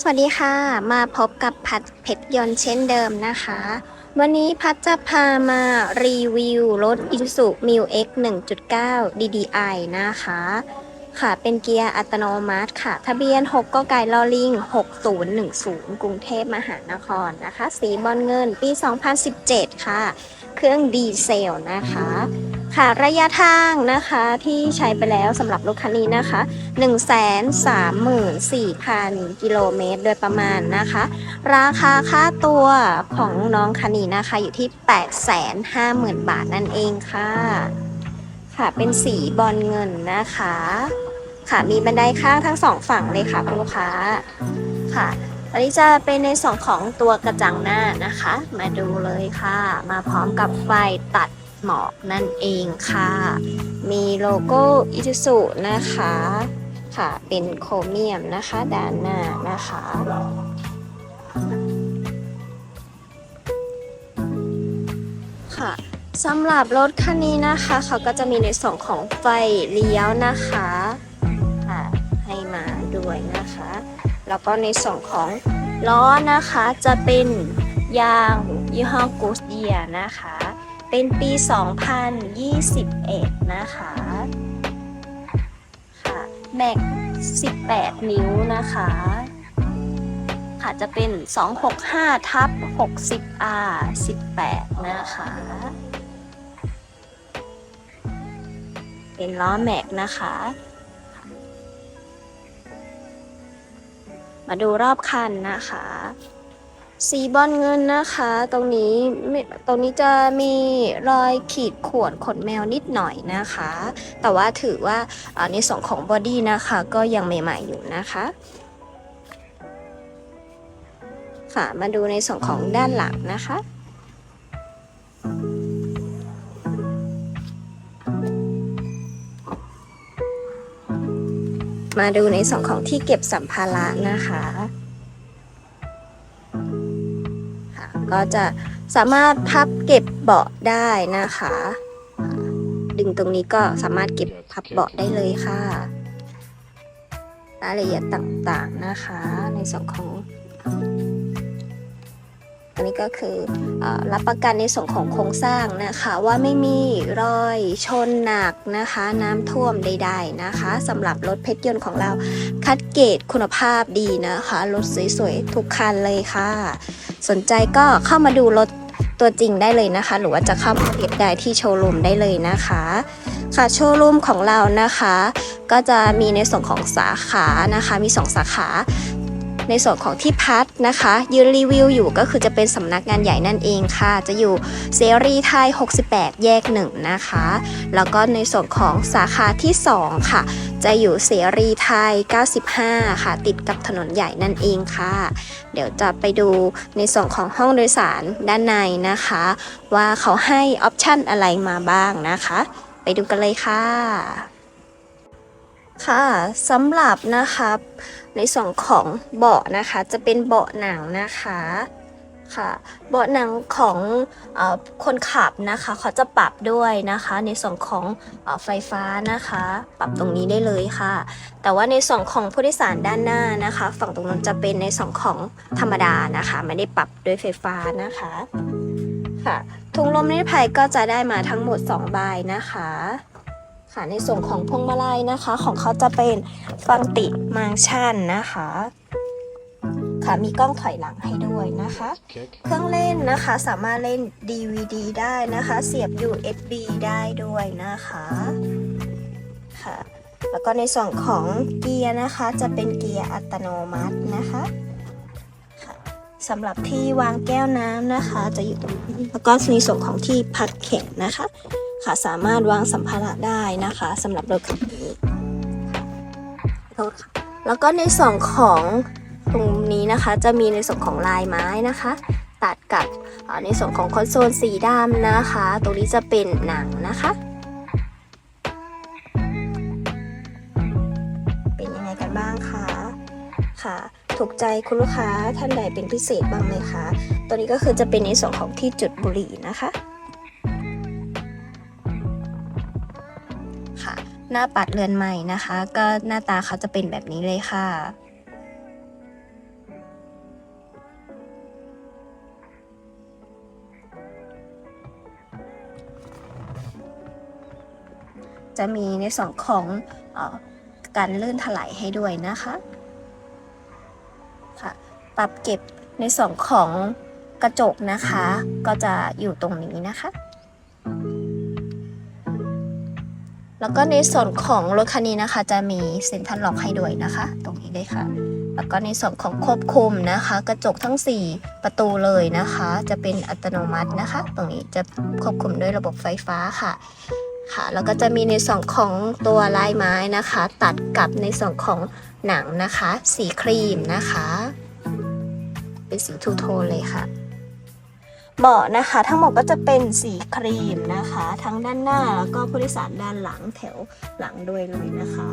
สวัสดีค่ะ มาพบกับพัดเพชรยนต์เช่นเดิมนะคะ วันนี้พัดจะพามารีวิวรถ Isuzu m i l X 1.9 DDI นะคะ ค่ะเป็นเกียร์อัตโนมัติค่ะ ทะเบียน 6กไก่ลอลิง 6010 กรุงเทพมหานครนะคะ สีบอลเงินปี 2017 ค่ะ เครื่องดีเซลนะคะ ค่ะระยะทางนะคะที่ใช้ไปแล้วสำหรับรถคันนี้นะคะ 134,000 กิโลเมตรโดยประมาณนะคะ ราคาค่าตัวของน้องคันนี้นะคะอยู่ที่ 850,000 บาทนั่นเองค่ะ ค่ะเป็นสีบอลเงินนะคะ ค่ะมีบันไดข้างทั้งสองฝั่งเลยค่ะคุณลูกค้าค่ะอันนี้จะเป็นในส่วนของตัวกระจังหน้านะคะ มาดูเลยค่ะ มาพร้อมกับไฟตัด หมอกนั่นเองค่ะ มีโลโก้อิ u สุนะคะค่ะเป็นโครเมียมนะคะด้านหน้านะคะค่ะสำหรับรถคันนี้นะคะเขาก็จะมีในส่วนของไฟเลี้ยวนะคะค่ะให้มาด้วยนะคะ แล้วก็ในส่วนของล้อนะคะจะเป็นยางยี่ห้อ g o o d y e a r นะคะ เป็นปี 2021 นะคะค่ะแม็ก18 นิ้วนะคะค่ะจะเป็น 265 ทับ 60R 18 นะคะ เป็นล้อแม็กนะคะ มาดูรอบคันนะคะ สีบอลเงินนะคะ ตรงนี้ไม่ตรงนี้จะมีรอยขีดข่วนขนแมวนิดหน่อยนะคะ แต่ว่าถือว่าอ่าในส่วนของบอดี้นะคะก็ยังใหม่ๆอยู่นะคะค่ะมาดูในส่วนของด้านหลังนะคะมาดูในส่วนของที่เก็บสัมภาระนะคะ ก็จะสามารถพับเก็บเบาะได้นะคะ ดึงตรงนี้ก็สามารถเก็บพับเบาะได้เลยค่ะ รายละเอียดต่างๆนะคะ ในส่วนของ อันนี้ก็คือออรับประกันในส่วนของโครงสร้างนะคะว่าไม่มีรอยชนหนักนะคะ น้ำท่วมใด ๆนะคะสำหรับรถเพชรยนต์ของเราคัดเกรดคุณภาพดีนะคะ รถสวยๆ ทุกคันเลยค่ะ สนใจก็เข้ามาดูรถตัวจริงได้เลยนะคะ หรือว่าจะเข้ามาเก็บได้ที่โชว์รูมได้เลยนะคะ ค่ะโชว์รูมของเรานะคะ ก็จะมีในส่วนของสาขานะคะ มี 2 สาขา ในส่วนของที่พัดนะคะ ยืนรีวิวอยู่ก็คือจะเป็นสำนักงานใหญ่นั่นเองค่ะ จะอยู่เสรีไทย 68 แยก 1 นะคะ แล้วก็ในส่วนของสาขาที่ 2 ค่ะ จะอยู่เสรีไทย 95 ค่ะ ติดกับถนนใหญ่นั่นเองค่ะ เดี๋ยวจะไปดูในส่วนของห้องโดยสารด้านในนะคะ ว่าเขาให้ออปชันอะไรมาบ้างนะคะ ไปดูกันเลยค่ะ ค่ะสำหรับนะคะในส่วนของเบาะนะคะจะเป็นเบาะหนังนะคะค่ะเบาะหนังของอคนขับนะคะเขาจะปรับด้วยนะคะ ในส่วนของออไฟฟ้านะคะ ปรับตรงนี้ได้เลยค่ะ แต่ว่าในส่วนของผู้โดยสารด้านหน้านะคะ ฝั่งตรงนั้นจะเป็นในส่วนของธรรมดานะคะ ไม่ได้ปรับด้วยไฟฟ้านะคะค่ะถุงลมนิรภัยก็จะได้มาทั้งหมด 2 ใบนะคะ ค่ะในส่วนของพวงมาลัยนะคะ ของเขาจะเป็นฟังติมังชันนะคะค่ะมีกล้องถอยหลังให้ด้วยนะคะ Kick. เครื่องเล่นนะคะสามารถเล่น DVD ได้นะคะ เสียบ USB ได้ด้วยนะคะค่ะแล้วก็ในส่วนของเกียร์นะคะ จะเป็นเกียร์อัตโนมัตินะคะค่ะสำหรับที่วางแก้วน้ำนะคะ จะอยู่ตรงนี้แล้วก็ในส่วนของที่พักเข็มนะคะ ค่ะสามารถวางสัมภาระได้นะคะสำหรับรถคันนี้โทษค่ะแล้วก็ในส่วนของตรงนี้นะคะจะมีในส่วนของลายไม้นะคะ ตัดกับในส่วนของคอนโซลสีดำนะคะ ตรงนี้จะเป็นหนังนะคะ เป็นยังไงกันบ้างคะค่ะถูกใจคุณลูกค้าท่านใดเป็นพิเศษบ้างไหมคะ ตัวนี้ก็คือจะเป็นในส่วนของที่จุดบุหรี่นะคะ หน้าปัดเรือนใหม่นะคะ ก็หน้าตาเขาจะเป็นแบบนี้เลยค่ะจะมีในส่วนของอการลื่นถลายให้ด้วยนะคะค่ะปรับเก็บในส่วนของกระจกนะคะ ก็จะอยู่ตรงนี้นะคะ แล้วก็ในส่วนของรถคันนี้นะคะ จะมีเซ็นทรัลล็อกให้ด้วยนะคะ ตรงนี้เลยค่ะ แล้วก็ในส่วนของควบคุมนะคะ กระจกทั้ง 4 ประตูเลยนะคะ จะเป็นอัตโนมัตินะคะ ตรงนี้จะควบคุมด้วยระบบไฟฟ้าค่ะค่ะแล้วก็จะมีในส่วนของตัวลายไม้นะคะ ตัดกับในส่วนของหนังนะคะ สีครีมนะคะ เป็นสีทูโทนเลยค่ะ เบาะนะคะทั้งหมดก็จะเป็นสีครีมนะคะ ทั้งด้านหน้าแล้วก็ผู้โดยสารด้านหลังแถวหลังด้วยเลยนะคะ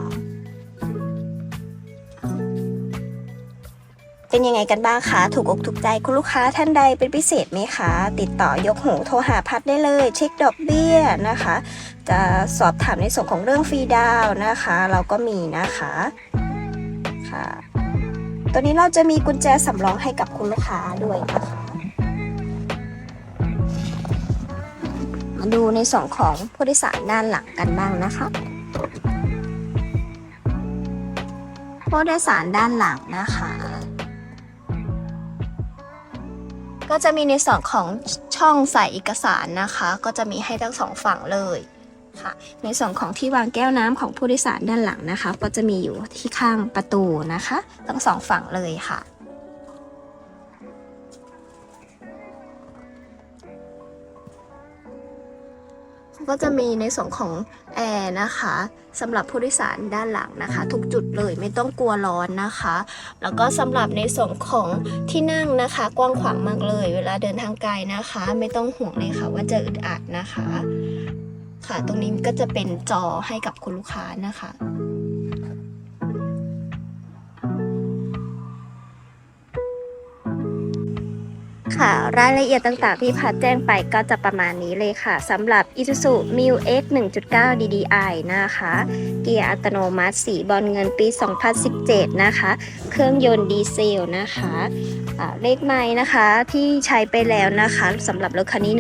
เป็นยังไงกันบ้างคะถูกอกถูกใจคุณลูกค้าท่านใดเป็นพิเศษไหมคะ ติดต่อยกหูโทรหาพัดได้เลย เช็คดอกเบี้ยนะคะ จะสอบถามในส่วนของเรื่องฟรีดาวนะคะ เราก็มีนะคะค่ะตัวนี้เราจะมีกุญแจสำรองให้กับคุณลูกค้าด้วยนะคะ มาดูในส่วนของผู้โดยสารด้านหลังกันบ้างนะคะ ผู้โดยสารด้านหลังนะคะ ก็จะมีในส่วนของช่องใส่เอกสารนะคะ ก็จะมีให้ทั้งสองฝั่งเลยค่ะในส่วนของที่วางแก้วน้ำของผู้โดยสารด้านหลังนะคะ ก็จะมีอยู่ที่ข้างประตูนะคะ ทั้งสองฝั่งเลยค่ะ ก็จะมีในส่วนของแอร์นะคะสำหรับผู้โดยสารด้านหลังนะคะ ทุกจุดเลยไม่ต้องกลัวร้อนนะคะ แล้วก็สำหรับในส่วนของที่นั่งนะคะ กว้างขวางมากเลย เวลาเดินทางไกลนะคะ ไม่ต้องห่วงเลยค่ะ ว่าจะอึดอัดนะคะ ค่ะตรงนี้ก็จะเป็นจอให้กับคุณลูกค้านะคะ ค่ะ รายละเอียดต่างๆ ที่พัดแจ้งไปก็จะประมาณนี้เลยค่ะสำหรับ Isuzu m i l X 1.9 DDI นะคะ เกียร์อัตโนมัติสีบอลเงินปี 2017 นะคะ เครื่องยนต์ดีเซลนะคะเลขไม้นะคะที่ใช้ไปแล้วนะคะสำหรับรถคันนี้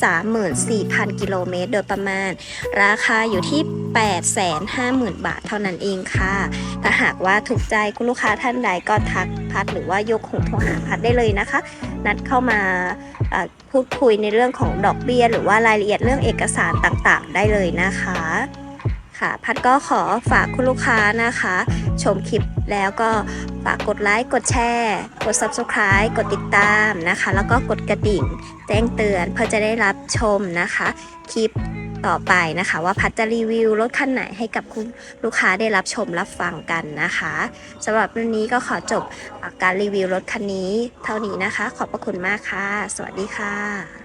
134,000 กิโลเมตรโดยประมาณ ราคาอยู่ที่ 850,000 บาทเท่านั้นเองค่ะ ถ้าหากว่าถูกใจคุณลูกค้าท่านใดก็ทักพัดหรือว่ายกหูโทรหาพัดได้เลยนะคะ นัดเข้ามาพูดคุยในเรื่องของดอกเบี้ย หรือว่ารายละเอียดเรื่องเอกสารต่างๆ ได้เลยนะคะค่ะพัดก็ขอฝากคุณลูกค้านะคะ ชมคลิปแล้วก็ฝากกดไลค์กดแชร์ กด subscribe กดติดตามนะคะ แล้วก็กดกระดิ่ง แจ้งเตือนเพื่อจะได้รับชมนะคะ คลิป ต่อไปนะคะ ว่าพัดจะรีวิวรถคันไหนให้กับคุณลูกค้าได้รับชมรับฟังกันนะคะสำหรับวันนี้ก็ขอจบการรีวิวรถคันนี้ เท่านี้นะคะ ขอบพระคุณมากค่ะ สวัสดีค่ะ